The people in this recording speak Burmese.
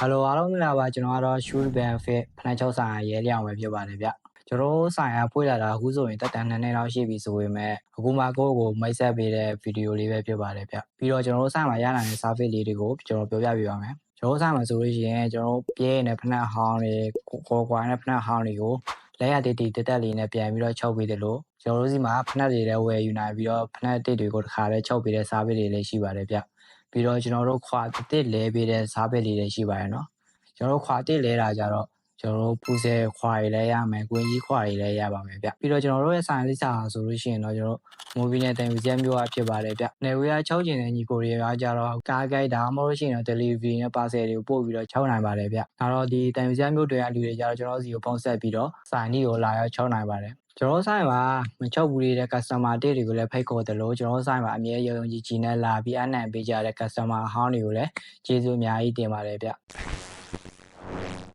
ဟယ်လိုအားလုံးမင်္ဂလာပါကျွန်တော်ကတော့ Shoe Benefit ဖနက်ချုပ်ဆိုင်ရာရဲလျောင်ပဲဖြစ်ပါတယ်ဗျကျွန်တော်တို့ဆိုင်ရာဖွင့်လာတာအခုဆိုရင်တက်တန်နှစ်နှစ်လောက်ရှိပြီဆိုပေမဲ့အခုမှကိုယ့်ကိုမိတ်ဆက်ပေးတဲ့ဗီဒီယိုလေးပဲဖြစ်ပါတယ်ဗျပြီးတော့ကျွန်တော်တို့ဆိုင်မှာရနိုင်တဲ့ service လေးတွေကိုကျွန်တော်ပြောပြပေးပါမယ်ကျွန်တော်တို့ဆိုင်မှာဆိုလို့ရှိရင်ကျွန်တော်တို့ပြည့်နေတဲ့ဖနက်ဟောင်းတွေကိုခေါ်ကွာတဲ့ဖနက်ဟောင်းတွေကို လက်ရတည်တည်တက်တက်လေးနဲ့ပြန်ပြီးတော့ချုပ်ပေးတယ်လို့ကျွန်တော်တို့စီမှာဖနက်တွေလည်းဝယ်ယူနိုင်ပြီးတော့ဖနက်တစ်တွေကိုတစ်ခါလဲချုပ်ပေးတဲ့ service တွေလည်းရှိပါတယ်ဗျပြီးတော့ကျွန်တော်တို့ခွာတစ်လဲပေးတဲ့ service လေးတွေရှိပါတယ်နော်ကျွန်တော်တို့ခွာတစ်လဲတာကြတော့ ကျွန်တော်တို့ပူဆယ်ခွာတွေလည်းရမယ်၊ကွင်းကြီးခွာတွေလည်းရပါမယ်ဗျပြီးတော့ကျွန်တော်တို့ရဲ့ဆိုင်လိပ်စာဆိုလို့ရှိရင်တော့ကျွန်တော်တို့မိုးဘီနဲ့တင်ဗီဇက်မျိုးအဖြစ်ပါတယ်ဗျနေဝေးက6ကျင်တဲ့ညီကိုတွေကကြတော့ကားဂိုက်ဒါမှမဟုတ်လို့ရှိရင်တော့ delivery နဲ့ parcel တွေကိုပို့ပြီးတော့6နိုင်ပါတယ်ဗျဒါတော့ဒီတင်ဗီဇက်မျိုးတွေကလူတွေကြတော့ကျွန်တော်တို့စီကိုဖုန်းဆက်ပြီးတော့ဆိုင်ကြီးကိုလာရောက်6နိုင်ပါတယ်ကျွန်တော်ဆိုင်မှာမချုပ်ဘူးတဲ့ customer တစ်တွေကိုလည်းဖိတ်ခေါ်တယ်လို့ကျွန်တော်ဆိုင်မှာအမြဲယုံယုံကြည်ကြည်နဲ့လာပြီးအနံပေးကြတဲ့ customer အဟောင်းတွေကိုလည်းကျေးဇူးအများကြီးတင်ပါတယ်ဗျ